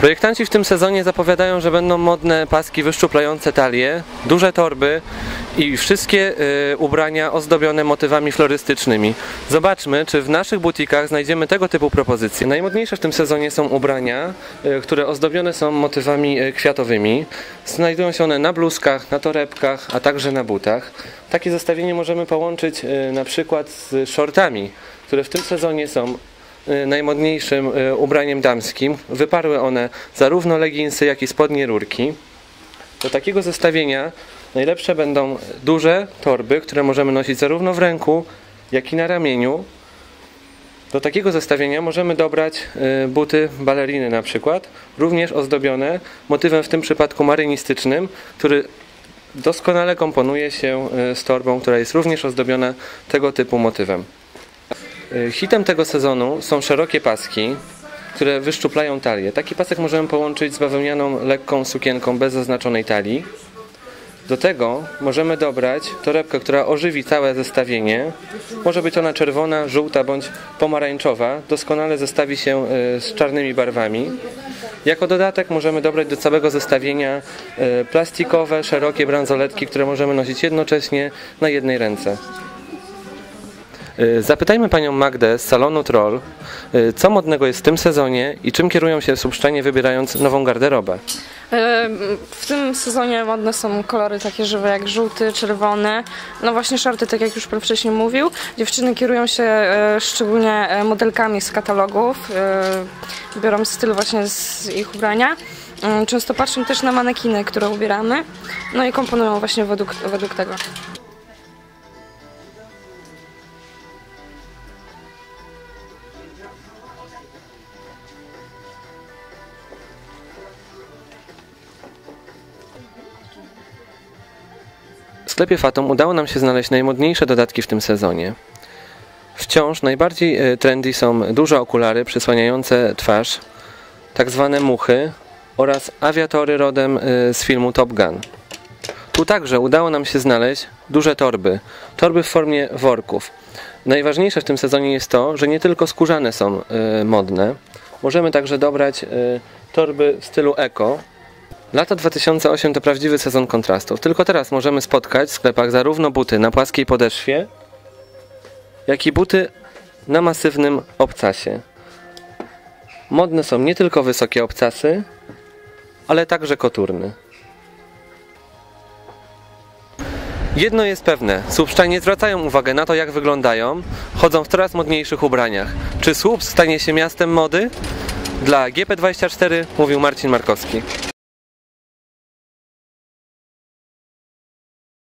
Projektanci w tym sezonie zapowiadają, że będą modne paski wyszczuplające talie, duże torby i wszystkie y, ubrania ozdobione motywami florystycznymi. Zobaczmy, czy w naszych butikach znajdziemy tego typu propozycje. Najmodniejsze w tym sezonie są ubrania, y, które ozdobione są motywami y, kwiatowymi. Znajdują się one na bluzkach, na torebkach, a także na butach. Takie zestawienie możemy połączyć y, na przykład z shortami, które w tym sezonie są najmodniejszym y, ubraniem damskim. Wyparły one zarówno leginsy, jak i spodnie rurki. Do takiego zestawienia najlepsze będą duże torby, które możemy nosić zarówno w ręku, jak i na ramieniu. Do takiego zestawienia możemy dobrać y, buty baleriny na przykład, również ozdobione motywem w tym przypadku marynistycznym, który doskonale komponuje się y, z torbą, która jest również ozdobiona tego typu motywem. Y, Hitem tego sezonu są szerokie paski, które wyszczuplają talię. Taki pasek możemy połączyć z bawełnianą lekką sukienką bez zaznaczonej talii. Do tego możemy dobrać torebkę, która ożywi całe zestawienie. Może być ona czerwona, żółta bądź pomarańczowa. Doskonale zestawi się y, z czarnymi barwami. Jako dodatek możemy dobrać do całego zestawienia y, plastikowe, szerokie bransoletki, które możemy nosić jednocześnie na jednej ręce. Y, Zapytajmy panią Magdę z salonu Troll, y, co modnego jest w tym sezonie i czym kierują się subszczenie wybierając nową garderobę. E, W tym sezonie modne są kolory takie żywe jak żółty, czerwony. No właśnie shorty, tak jak już pan wcześniej mówił. Dziewczyny kierują się e, szczególnie e, modelkami z katalogów. e, Biorą styl właśnie z ich ubrania. Mm, Często patrzą też na manekiny, które ubieramy. No i komponują właśnie według, według tego. Sklepie Fatom udało nam się znaleźć najmodniejsze dodatki w tym sezonie. Wciąż najbardziej e, trendy są duże okulary przysłaniające twarz, tak zwane muchy oraz awiatory rodem e, z filmu Top Gun. Tu także udało nam się znaleźć duże torby, torby w formie worków. Najważniejsze w tym sezonie jest to, że nie tylko skórzane są e, modne, możemy także dobrać torby w stylu eko, Lato 2008 to prawdziwy sezon kontrastów. Tylko teraz możemy spotkać w sklepach zarówno buty na płaskiej podeszwie, jak i buty na masywnym obcasie. Modne są nie tylko wysokie obcasy, ale także koturny. Jedno jest pewne, słupszczanie nie zwracają uwagi na to, jak wyglądają, chodzą w coraz modniejszych ubraniach. Czy Słupsk stanie się miastem mody? Dla GP24 mówił Marcin Markowski.